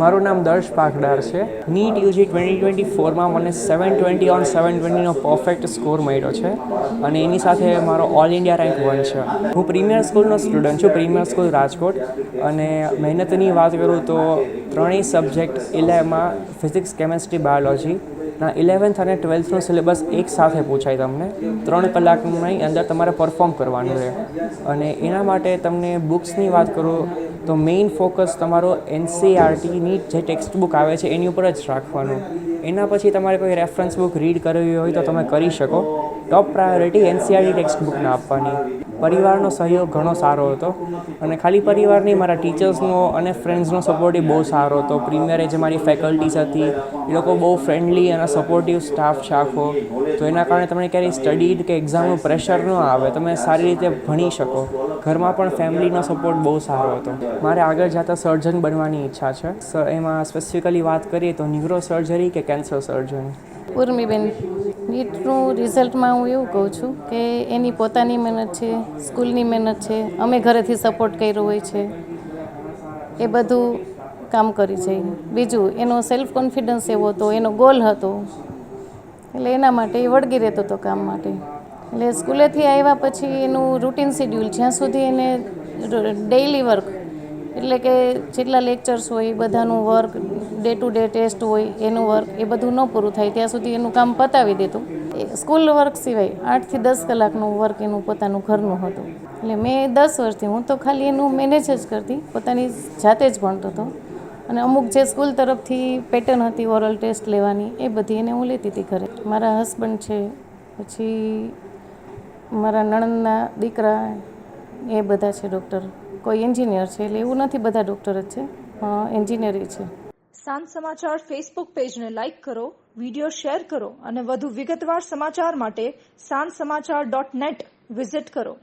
મારું નામ દર્શ પાકડાર છે. નીટ યુજી ટ્વેન્ટી ટ્વેન્ટી ફોરમાં મને સેવન ટ્વેન્ટી ઓન સેવન ટ્વેન્ટીનો પરફેક્ટ સ્કોર મળ્યો છે અને એની સાથે મારો ઓલ ઇન્ડિયા રેન્ક વન છે. હું પ્રીમિયર સ્કૂલનો સ્ટુડન્ટ છું પ્રીમિયર સ્કૂલ રાજકોટ અને મહેનતની વાત કરું તો ત્રણેય સબ્જેક્ટ ઇલેવમાં ફિઝિક્સ કેમેસ્ટ્રી બાયોલોજી ના ઇલેવન્થ અને ટ્વેલ્થનો સિલેબસ એક સાથે પૂછાય તમને. ત્રણ કલાકની અંદર તમારે પરફોર્મ કરવાનું રહે. અને એના માટે તમને બુક્સની વાત કરું તો મેઇન ફોકસ તમારો એનસીઆરટીની જે ટેક્સ્ટ બુક આવે છે, એની ઉપર જ રાખવાનું. એના પછી તમારે કોઈ રેફરન્સ બુક રીડ કરવી હોય તો તમે કરી શકો. ટોપ પ્રાયોરિટી એનસીઆરટી ટેક્સ્ટ બુકને આપવાની. પરિવારનો સહયોગ ઘણો સારો હતો. અને ખાલી પરિવાર નહીં, મારા ટીચર્સનો અને ફ્રેન્ડ્સનો સપોર્ટ એ બહુ સારો હતો. પ્રીમિયરે જે મારી ફેકલ્ટીઝ હતી, એ લોકો બહુ ફ્રેન્ડલી અને સપોર્ટિવ સ્ટાફ છે આખો. તો એના કારણે તમને ક્યારેય સ્ટડી કે એક્ઝામનું પ્રેશર ન આવે, તમે સારી રીતે ભણી શકો. ઘરમાં પણ ફેમિલીનો સપોર્ટ બહુ સારો હતો. મારે આગળ જતાં સર્જન બનવાની ઈચ્છા છે. એમાં સ્પેસિફિકલી વાત કરીએ તો ન્યુરો સર્જરી કે કેન્સર સર્જન ઉર્મિબેન. નીટનું રિઝલ્ટમાં હું એવું કહું છું કે એની પોતાની મહેનત છે, સ્કૂલની મહેનત છે, અમે ઘરેથી સપોર્ટ કર્યો હોય છે, એ બધું કામ કરી છે. બીજું, એનો સેલ્ફ કોન્ફિડન્સ એવો હતો, એનો ગોલ હતો. એટલે એના માટે એ વળગી રહેતો હતો કામ માટે. એટલે સ્કૂલેથી આવ્યા પછી એનું રૂટીન શેડ્યુલ જ્યાં સુધી એને ડેઇલી વર્ક એટલે કે જેટલા લેક્ચર્સ હોય, બધાનું work day to day test હોય, એનું વર્ક એ બધું ન પૂરું થાય. ત્યાં સુધી એનું કામ પતાવી દેતું. સ્કૂલ વર્ક સિવાય આઠથી દસ કલાકનું વર્ક એનું પોતાનું ઘરનું હતું. એટલે મેં દસ વર્ષથી, હું તો ખાલી એનું મેનેજ જ કરતી, પોતાની જાતે જ ભણતો હતો. અને અમુક જે સ્કૂલ તરફથી પેટર્ન હતી ઓરલ ટેસ્ટ લેવાની, એ બધી એને હું લેતી હતી ઘરે. મારા હસબન્ડ છે, પછી મારા નણંદના દીકરા, એ બધા છે ડૉક્ટર કોઈ એન્જિનિયર છે એટલે એવું નથી, બધા ડૉક્ટર જ છે. એન્જિનિયરિંગ છે. સાંજ સમાચાર ફેસબુક પેજને લાઇક કરો વીડિયો શેર કરો અને વધુ વિગતવાર સમાચાર માટે સાંજ સમાચાર ડોટ નેટ વિઝિટ કરો.